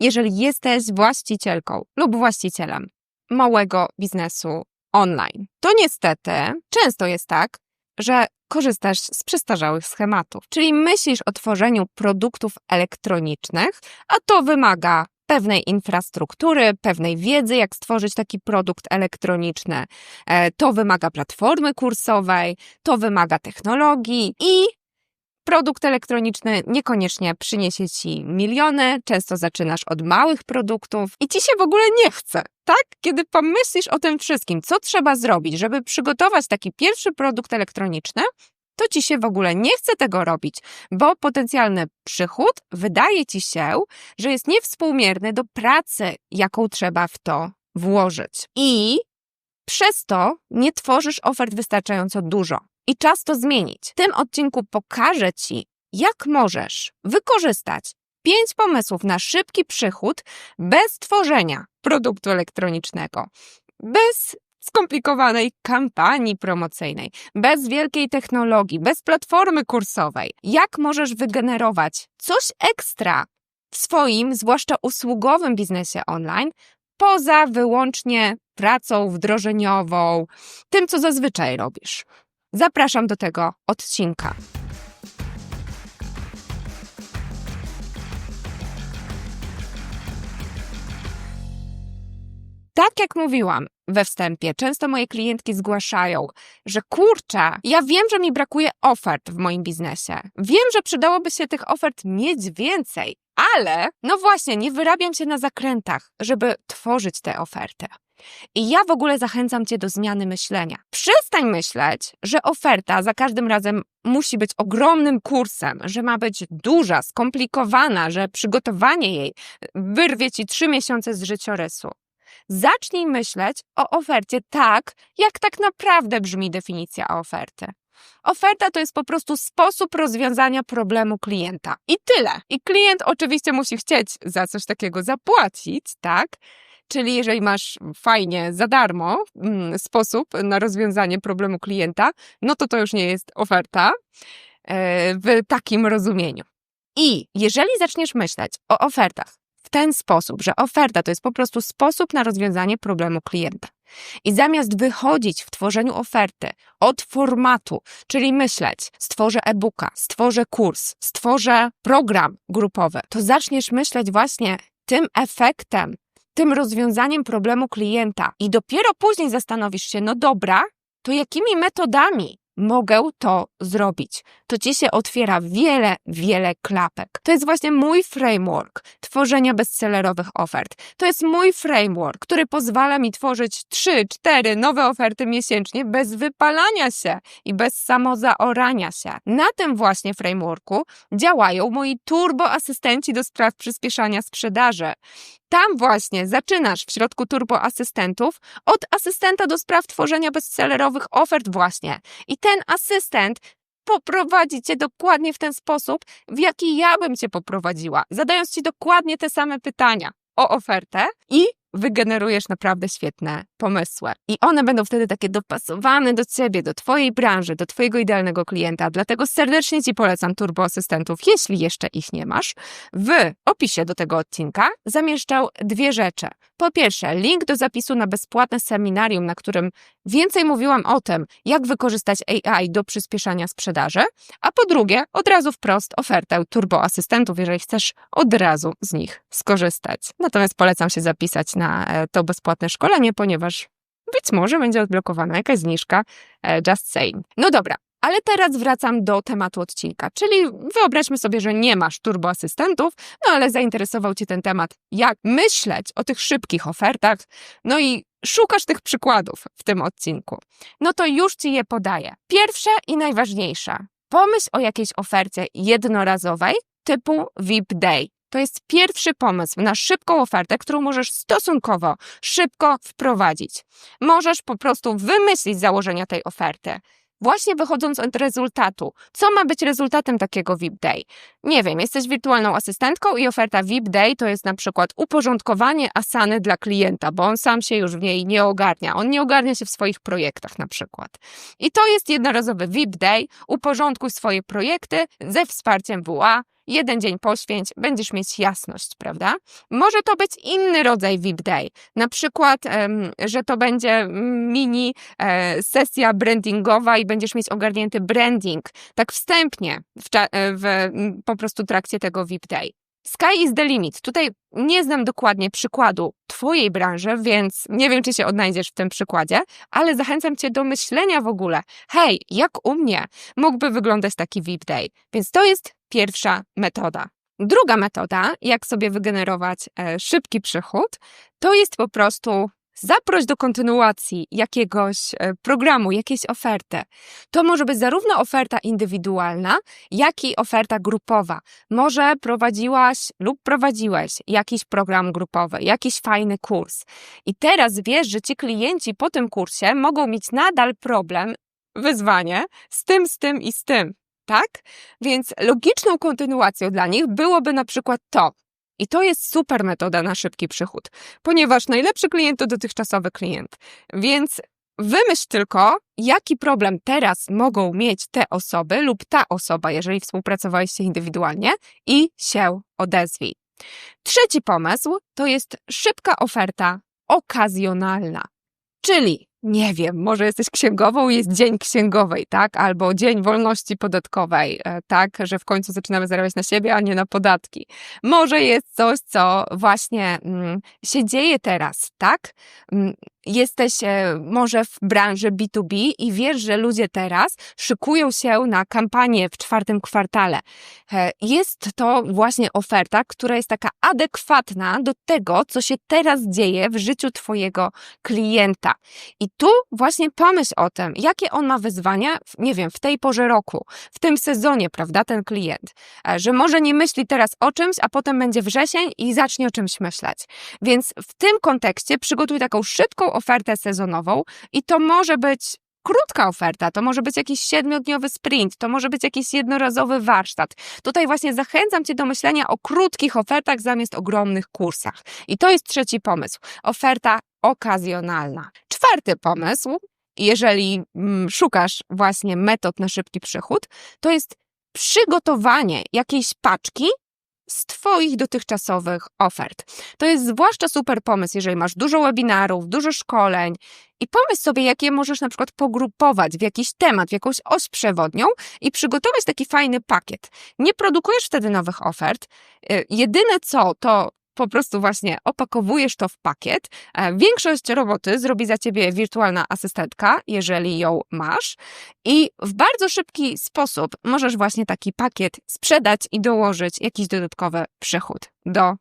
jeżeli jesteś właścicielką lub właścicielem małego biznesu online, to niestety często jest tak, że korzystasz z przestarzałych schematów, czyli myślisz o tworzeniu produktów elektronicznych, a to wymaga pewnej infrastruktury, pewnej wiedzy, jak stworzyć taki produkt elektroniczny. E, to wymaga platformy kursowej, to wymaga technologii i produkt elektroniczny niekoniecznie przyniesie ci miliony, często zaczynasz od małych produktów i ci się w ogóle nie chce, tak? Kiedy pomyślisz o tym wszystkim, co trzeba zrobić, żeby przygotować taki pierwszy produkt elektroniczny, to ci się w ogóle nie chce tego robić, bo potencjalny przychód wydaje ci się, że jest niewspółmierny do pracy, jaką trzeba w to włożyć. I przez to nie tworzysz ofert wystarczająco dużo. I czas to zmienić. W tym odcinku pokażę Ci, jak możesz wykorzystać pięć pomysłów na szybki przychód bez tworzenia produktu elektronicznego, bez skomplikowanej kampanii promocyjnej, bez wielkiej technologii, bez platformy kursowej. Jak możesz wygenerować coś ekstra w swoim, zwłaszcza usługowym biznesie online, poza wyłącznie pracą wdrożeniową, tym, co zazwyczaj robisz. Zapraszam do tego odcinka. Tak jak mówiłam we wstępie, często moje klientki zgłaszają, że kurczę, ja wiem, że mi brakuje ofert w moim biznesie. Wiem, że przydałoby się tych ofert mieć więcej, ale no właśnie, nie wyrabiam się na zakrętach, żeby tworzyć te oferty. I ja w ogóle zachęcam Cię do zmiany myślenia. Przestań myśleć, że oferta za każdym razem musi być ogromnym kursem, że ma być duża, skomplikowana, że przygotowanie jej wyrwie Ci trzy miesiące z życiorysu. Zacznij myśleć o ofercie tak, jak tak naprawdę brzmi definicja oferty. Oferta to jest po prostu sposób rozwiązania problemu klienta. I tyle. I klient oczywiście musi chcieć za coś takiego zapłacić, tak? Czyli jeżeli masz fajnie, za darmo mm, sposób na rozwiązanie problemu klienta, no to to już nie jest oferta e, w takim rozumieniu. I jeżeli zaczniesz myśleć o ofertach w ten sposób, że oferta to jest po prostu sposób na rozwiązanie problemu klienta. I zamiast wychodzić w tworzeniu oferty od formatu, czyli myśleć, stworzę e-booka, stworzę kurs, stworzę program grupowy, to zaczniesz myśleć właśnie tym efektem, tym rozwiązaniem problemu klienta. I dopiero później zastanowisz się, no dobra, to jakimi metodami mogę to zrobić. To ci się otwiera wiele, wiele klapek. To jest właśnie mój framework tworzenia bestsellerowych ofert. To jest mój framework, który pozwala mi tworzyć 3, 4 nowe oferty miesięcznie bez wypalania się i bez samozaorania się. Na tym właśnie frameworku działają moi turbo asystenci do spraw przyspieszania sprzedaży. Tam właśnie zaczynasz w środku turbo asystentów od asystenta do spraw tworzenia bestsellerowych ofert właśnie. I ten asystent poprowadzi cię dokładnie w ten sposób, w jaki ja bym cię poprowadziła, zadając ci dokładnie te same pytania o ofertę i wygenerujesz naprawdę świetne pomysły. I one będą wtedy takie dopasowane do ciebie, do twojej branży, do twojego idealnego klienta. Dlatego serdecznie ci polecam Turbo Asystentów, jeśli jeszcze ich nie masz. W opisie do tego odcinka zamieszczał dwie rzeczy. Po pierwsze, link do zapisu na bezpłatne seminarium, na którym więcej mówiłam o tym, jak wykorzystać AI do przyspieszania sprzedaży, a po drugie, od razu wprost ofertę Turbo Asystentów, jeżeli chcesz od razu z nich skorzystać. Natomiast polecam się zapisać na e, to bezpłatne szkolenie, ponieważ być może będzie odblokowana jakaś zniżka. E, just saying. No dobra, ale teraz wracam do tematu odcinka, czyli wyobraźmy sobie, że nie masz turboasystentów, no ale zainteresował Cię ten temat, jak myśleć o tych szybkich ofertach, no i szukasz tych przykładów w tym odcinku. No to już Ci je podaję. Pierwsze i najważniejsze. Pomyśl o jakiejś ofercie jednorazowej typu VIP Day. To jest pierwszy pomysł na szybką ofertę, którą możesz stosunkowo szybko wprowadzić. Możesz po prostu wymyślić założenia tej oferty. Właśnie wychodząc od rezultatu, co ma być rezultatem takiego VIP Day? Nie wiem, jesteś wirtualną asystentką i oferta VIP Day to jest na przykład uporządkowanie asany dla klienta, bo on sam się już w niej nie ogarnia. On nie ogarnia się w swoich projektach na przykład. I to jest jednorazowy VIP Day, uporządkuj swoje projekty ze wsparciem WA jeden dzień poświęć, będziesz mieć jasność, prawda? Może to być inny rodzaj VIP Day, na przykład, że to będzie mini e, sesja brandingowa i będziesz mieć ogarnięty branding, tak wstępnie w, w po prostu trakcie tego VIP Day. Sky is the limit. Tutaj nie znam dokładnie przykładu Twojej branży, więc nie wiem, czy się odnajdziesz w tym przykładzie, ale zachęcam Cię do myślenia w ogóle. Hej, jak u mnie mógłby wyglądać taki VIP Day? Więc to jest pierwsza metoda. Druga metoda, jak sobie wygenerować e, szybki przychód, to jest po prostu Zaproś do kontynuacji jakiegoś e, programu, jakiejś oferty. To może być zarówno oferta indywidualna, jak i oferta grupowa. Może prowadziłaś lub prowadziłeś jakiś program grupowy, jakiś fajny kurs. I teraz wiesz, że ci klienci po tym kursie mogą mieć nadal problem, wyzwanie z tym, z tym i z tym. Tak? Więc logiczną kontynuacją dla nich byłoby na przykład to. I to jest super metoda na szybki przychód, ponieważ najlepszy klient to dotychczasowy klient. Więc wymyśl tylko, jaki problem teraz mogą mieć te osoby lub ta osoba, jeżeli współpracowaliście indywidualnie i się odezwij. Trzeci pomysł to jest szybka oferta okazjonalna, czyli nie wiem, może jesteś księgową, jest dzień księgowej, tak? Albo dzień wolności podatkowej, e, tak? Że w końcu zaczynamy zarabiać na siebie, a nie na podatki. Może jest coś, co właśnie mm, się dzieje teraz, tak? Jesteś e, może w branży B2B i wiesz, że ludzie teraz szykują się na kampanię w czwartym kwartale. E, jest to właśnie oferta, która jest taka adekwatna do tego, co się teraz dzieje w życiu Twojego klienta. I tu właśnie pomyśl o tym, jakie on ma wyzwania, nie wiem, w tej porze roku, w tym sezonie, prawda, ten klient. E, że może nie myśli teraz o czymś, a potem będzie wrzesień i zacznie o czymś myśleć. Więc w tym kontekście przygotuj taką szybką ofertę sezonową i to może być krótka oferta, to może być jakiś siedmiodniowy sprint, to może być jakiś jednorazowy warsztat. Tutaj właśnie zachęcam Cię do myślenia o krótkich ofertach zamiast ogromnych kursach. I to jest trzeci pomysł. Oferta okazjonalna. Czwarty pomysł, jeżeli mm, szukasz właśnie metod na szybki przychód, to jest przygotowanie jakiejś paczki z Twoich dotychczasowych ofert. To jest zwłaszcza super pomysł, jeżeli masz dużo webinarów, dużo szkoleń i pomyśl sobie, jakie możesz na przykład pogrupować w jakiś temat, w jakąś oś przewodnią i przygotować taki fajny pakiet. Nie produkujesz wtedy nowych ofert. Y, jedyne co, to po prostu właśnie opakowujesz to w pakiet. E, większość roboty zrobi za ciebie wirtualna asystentka, jeżeli ją masz, i w bardzo szybki sposób możesz właśnie taki pakiet sprzedać i dołożyć jakiś dodatkowy przychód do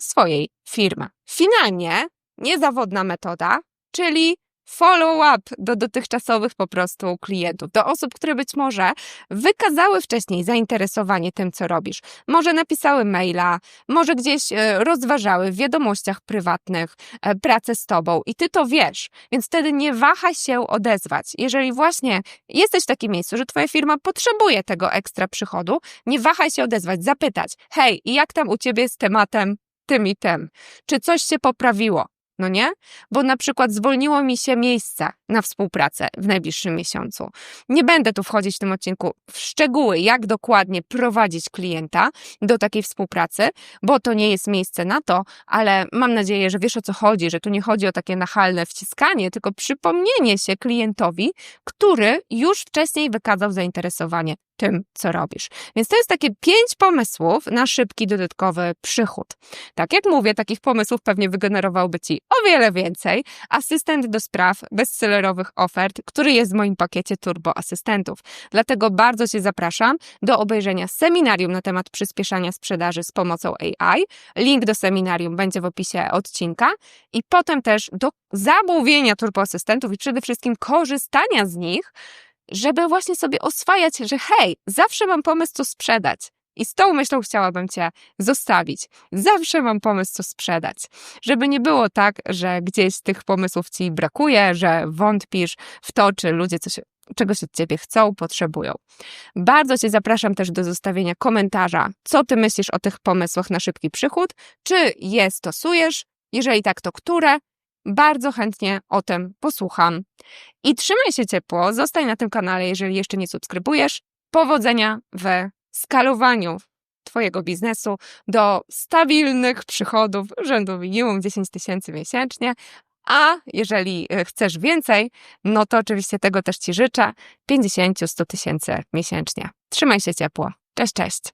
swojej firmy. Finalnie niezawodna metoda, czyli follow-up do dotychczasowych po prostu klientów, do osób, które być może wykazały wcześniej zainteresowanie tym, co robisz. Może napisały maila, może gdzieś e, rozważały w wiadomościach prywatnych e, pracę z tobą i ty to wiesz, więc wtedy nie wahaj się odezwać. Jeżeli właśnie jesteś w takim miejscu, że twoja firma potrzebuje tego ekstra przychodu, nie wahaj się odezwać, zapytać, hej, jak tam u ciebie z tematem tym i tym? Czy coś się poprawiło? No nie? Bo na przykład zwolniło mi się miejsce na współpracę w najbliższym miesiącu. Nie będę tu wchodzić w tym odcinku w szczegóły, jak dokładnie prowadzić klienta do takiej współpracy, bo to nie jest miejsce na to, ale mam nadzieję, że wiesz o co chodzi, że tu nie chodzi o takie nachalne wciskanie, tylko przypomnienie się klientowi, który już wcześniej wykazał zainteresowanie tym, co robisz. Więc to jest takie pięć pomysłów na szybki, dodatkowy przychód. Tak jak mówię, takich pomysłów pewnie wygenerowałby Ci o wiele więcej. Asystent do spraw bestsellerowych ofert, który jest w moim pakiecie Turbo Asystentów. Dlatego bardzo Cię zapraszam do obejrzenia seminarium na temat przyspieszania sprzedaży z pomocą AI. Link do seminarium będzie w opisie odcinka i potem też do zamówienia Turbo Asystentów i przede wszystkim korzystania z nich żeby właśnie sobie oswajać, że hej, zawsze mam pomysł, co sprzedać. I z tą myślą chciałabym Cię zostawić. Zawsze mam pomysł, co sprzedać. Żeby nie było tak, że gdzieś tych pomysłów Ci brakuje, że wątpisz w to, czy ludzie coś, czegoś od Ciebie chcą, potrzebują. Bardzo Cię zapraszam też do zostawienia komentarza, co Ty myślisz o tych pomysłach na szybki przychód, czy je stosujesz, jeżeli tak, to które, bardzo chętnie o tym posłucham. I trzymaj się ciepło, zostań na tym kanale, jeżeli jeszcze nie subskrybujesz. Powodzenia w skalowaniu Twojego biznesu do stabilnych przychodów rzędu minimum 10 tysięcy miesięcznie. A jeżeli e, chcesz więcej, no to oczywiście tego też Ci życzę 50-100 tysięcy miesięcznie. Trzymaj się ciepło. Cześć, cześć.